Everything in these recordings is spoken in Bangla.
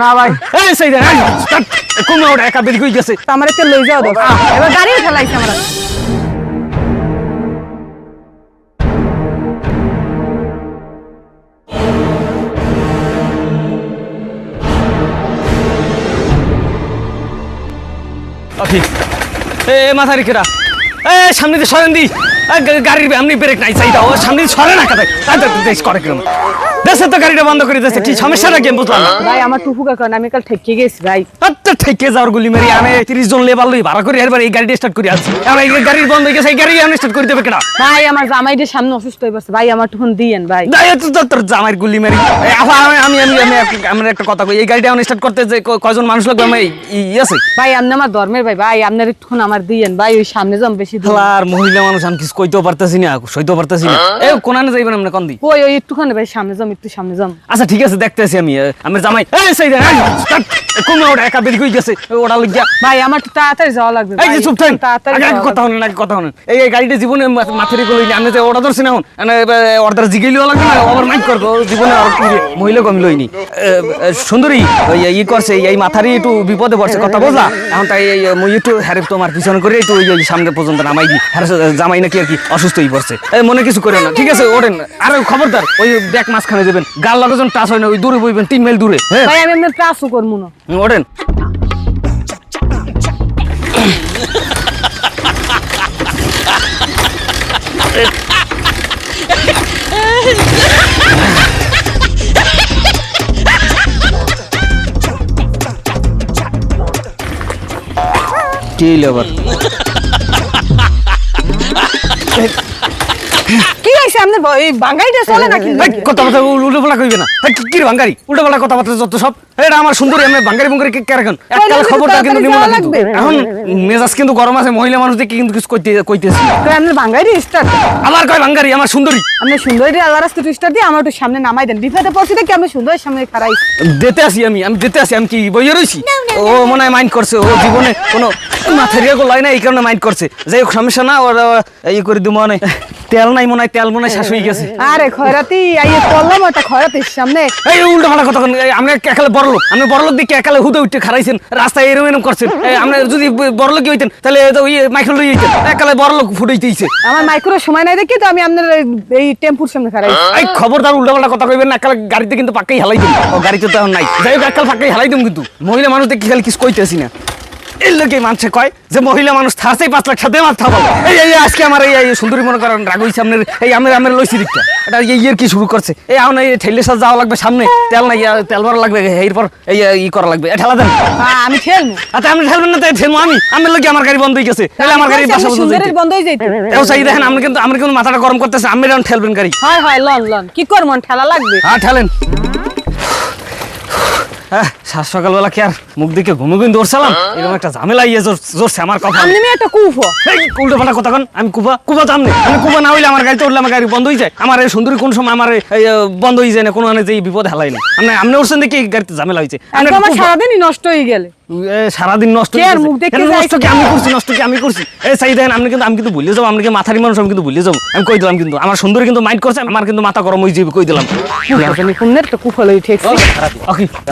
না ভাই। এই সেই দেখ কোন ওটা একা বেরিয়ে গেছে। আমার একটা লই যাও দাও এবার গাড়ি ঠেলাইছে আমরা। ওকে এ এ, সামনে দিয়ে সরেন দি। গাড়ির আপনি ব্রেক নাই চাই দাও। ও সামনে দিয়ে সরে না দেশ করে কিরম দেশে তো গাড়িটা বন্ধ করে দিয়েছে কি সমস্যাটা কি আমি বুঝলাম না। ভাই আমার টুকু কাকা আমি কাল ঠেকে গেছি ভাই। আচ্ছা ঠেকে যাওয়ার গুলি মারি আমি তিরিশ জন লেবার লই ভাড়া করে এবার এই গাড়িটা স্টার্ট করে আছি আমার এই গাড়ির বন্ধ হয়ে গেছে এই গাড়ি আমি স্টার্ট করে দেবে কেনা ভাই আমার জামাইদের সামনে অসুস্থ হয়ে পড়ছে। ভাই আমার টুকুন দিয়েন ভাই। দাই তো তোর- জামাইয়ের গুলি মারি। এই, আমি আমি আমি আমি আমার একটা কথা কই এই গাড়িটা আমি স্টার্ট করতে যে কয়জন মানুষ লাগবে আমি ই আছে? ভাই আপনি আমার ধর্মের ভাই ভাই আপনার একটুক্ষণ আমার দিয়েন ভাই ওই সামনে যাম বেশি দূর। আর মহিলা মানুষ আমি কিছু কইতেও পারতেছি না সইতেও পারতেছি না। এ কোনানে যাইবেন আমরা কন্দি ওই ওই একটুখানি ভাই সামনে যাম একটু সামনে যাম। আচ্ছা ঠিক আছে দেখতেছি আমি আমার জামাই। এই সেই দেখ কোন ওটা একা বেরিয়ে হয়ে গেছে ওটা লইয়া ভাই আমার একটু তাড়াতাড়ি যাওয়া লাগবে এই যে চুপ তাড়াতাড়ি আগে কথা। হলেন আগে কথা হলেন। এই গাড়িটা জীবনে মা- মাথায় কই আমি যে অর্ডার ধরছি না এখন অর্ডার জিগেলিও লাগবে না? ওভার মাইক করব জীবনে আর কি মহিলা কম লইনি। সুন্দরী ওই ই করছে এই মাথারই একটু বিপদে পড়ছে কথা বোঝা এখন তাই এই মুই একটু হ্যারে তোমার পিছন করে একটু ওই সামনে পর্যন্ত নামাই দি হ্যারে জামাই নাকি আর কি অসুস্থ হয়ে পড়ছে মনে কিছু করে না ঠিক আছে ওঠেন। আর খবরদার ওই ব্যাগ মাঝখানে যাবেন গাল লাগাজন টাচ হয় না ওই দূরে বইবেন তিন মাইল দূরে। হ্যাঁ। ভাই আমি আপনার ত্রাসও করব না। ওঠেন। কি আবার? আপনি এই বাঙ্গাইটা চলে নাকি? এই, কথাবার্তা উল্টো পাল্টা কইবে না। কি- বাঙ্গারি উল্টো পাল্টা কথাবার্তা যত সব। এটা আমার সুন্দরী আমি বাঙ্গারি বুঙ্গারি কে কিন্তু খবরটা কিন্তু। না। এখন মেজাজ কিন্তু গরম আছে মহিলা মানুষ দেখে কিন্তু কিছু কইতে কইতেছি। তো বাঙ্গাইটা স্টার্ট আবার কয় বাঙ্গারি? আমার সুন্দরী। আপনি সুন্দরী আল্লাহ রাস্তা স্টার্ট দিয়ে আমার একটু সামনে নামাই দেন। বিপদে পড়ছি দেখি আমি সুন্দরের সামনে খারাই দিতে আসি আমি আমি দিতে আসি আমি কি বইয়ে রইছি? ও মনে হয় মাইন্ড করছে ও জীবনে কোনো মাথার ইয়ে লাই না এই কারণে মাইন্ড করছে। যাই হোক সমস্যা না ওর আহ, ই করে দিব মনে। তেল নাই মনে হয় তেল মনে হয় শেষ হয়ে গেছে। আরে খয়রাতি আইয়ে পড়লাম ওটা খয়রাতির সামনে। এই উল্টো ফাটা কথা কোন আপনি একালে বড় লোক আপনি বড় লোক দেখে একালে হুদে উঠে খারাইছেন রাস্তায় এরম এরম করছেন। আপনি যদি বড় লোক হইতেন তাহলে ওই মাইকেল রই হইতেন। একালে বড় লোক ফুটাইতেইছে আমার মাইক্রো সময় নাই দেখি তো আমি আপনার এই- টেম্পুর সামনে খারাই এই খবরদার উল্টা পাল্টা কথা কইবেন না একালে গাড়িতে কিন্তু পাক্কাই হালাই দিন ও গাড়িতে তো নাই। যাই হোক একাল পাক্কাই হেলাই দিম কিন্তু। মহিলা মানুষ দেখি খালি কিছু কইতেছি না। এর লোকে মানুষে কয় যে মহিলা মানুষ থারছেই পাঁচ লাখ সাথে মাথা পাবো এই এই আজকে আমার এই সুন্দরী মনে করেন রাগ হইছে আপনার এই আমার আমার লইছি দিকটা। এটা এই ইয়ের কি শুরু করছে? এই এখন এই ঠেলে সাথে যাওয়া লাগবে সামনে। তেল নাই তেল ভরা লাগবে এরপর এই ই করা লাগবে। ঠেলা দেন। আমি খেলব আচ্ছা আপনি ঠেলবেন না তাই ঠেলবো আমি। আমার লোক আমার গাড়ি বন্ধ হয়ে গেছে। তাহলে আমার গাড়ি বাসা বন্ধ হয়ে যাইতে। এও চাই দেখেন আমরা কিন্তু আমরা কিন্তু মাথাটা গরম করতেছে আমি এখন ঠেলবেন গাড়ি। হয় হয় লন লন। কি করব ঠেলা লাগবে। হ্যাঁ ঠেলেন। হ্যাঁ সাত সকালবেলা কি আর মুখ দিকে ঘুমে ঘুম দৌড়ছিলাম এরকম একটা ঝামেলা ইয়ে জোর- জোরছে আমার কথা। মেয়ে একটা কুফো। উল্টো পাল্টা কথা কন আমি কুবা কুবা তো আমনে আমি কুবা না হইলে আমার গাড়িতে উঠলে আমার গাড়ি বন্ধ হয়ে যায়। আমার এই সুন্দরী কোন সময় আমার বন্ধ হয়ে যায় না কোনো মানে যে বিপদ হেলাই না। আপনি আপনি উঠছেন দেখি গাড়িতে ঝামেলা হয়েছে। আমার সারাদিনই নষ্ট হয়ে গেলে। এ, সারাদিন নষ্ট কে আর মুখ দেখে নষ্ট কি? আমি করছি নষ্ট কি? আমি করছি। এই চাই দেখেন আপনি কিন্তু আমি কিন্তু ভুলে যাব আপনি কি মাথারি মানুষ আমি কিন্তু ভুলে যাব। আমি কই দিলাম কিন্তু? আমার সুন্দরী কিন্তু মাইন্ড করছে আমার কিন্তু মাথা গরম হয়ে যাবে কই দিলাম?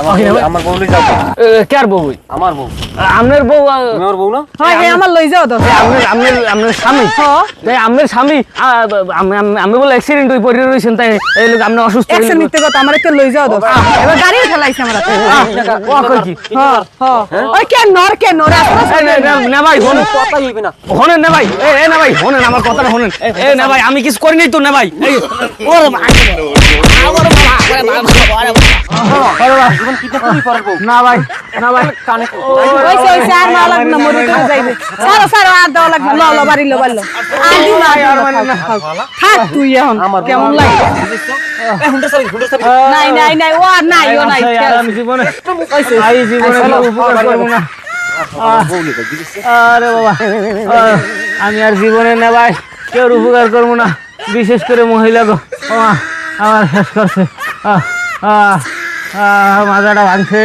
হয়ে আমার বউ লই যাও কে বউ আমার বউ আপনার বউ আমার বউ না হয় হ্যাঁ আমার লই যাও দরকার আপনার আপনার আপনার স্বামী হ্যাঁ। তাই আপনার স্বামী আমি বলে অ্যাক্সিডেন্ট হয়ে পড়ে রয়েছেন তাই এই লোক আপনি অসুস্থ একশো নিতে কথা আমার একটা লই যাও দরকার এবার গাড়ি ঠেলাইছে আমরা ও কই কি হ্যাঁ হ্যাঁ ওই কে নর কে নর এই, নে, নে, নে ভাই হন কথা হইবে না হনেন না ভাই এ এ না ভাই হনেন আমার কথাটা হনেন এ না ভাই আমি কিছু করি নাই তো না ভাই জীবন করি না ভাই না ভাই কানে আর লাগবে না মরে তো যাইবে সারো সারো আর দেওয়া লাগবে ল ল বাড়ি লো বাড়ি লো। আর দিও না, আর দিও না, থাক, থাক। থাক তুই এখন কেমন লাগে? হুন্ডা চাবি হুন্ডা চাবি নাই নাই নাই ও আর নাই ও নাই আমি জীবনে ভাই জীবনে কোনো উপকার করব না। আরে বাবা আমি আর জীবনে না ভাই কেউ উপকার করব না। বিশেষ করে মহিলা গো। আমার শেষ করছে। আহ, আহ, মাথাটা ভাঙছে।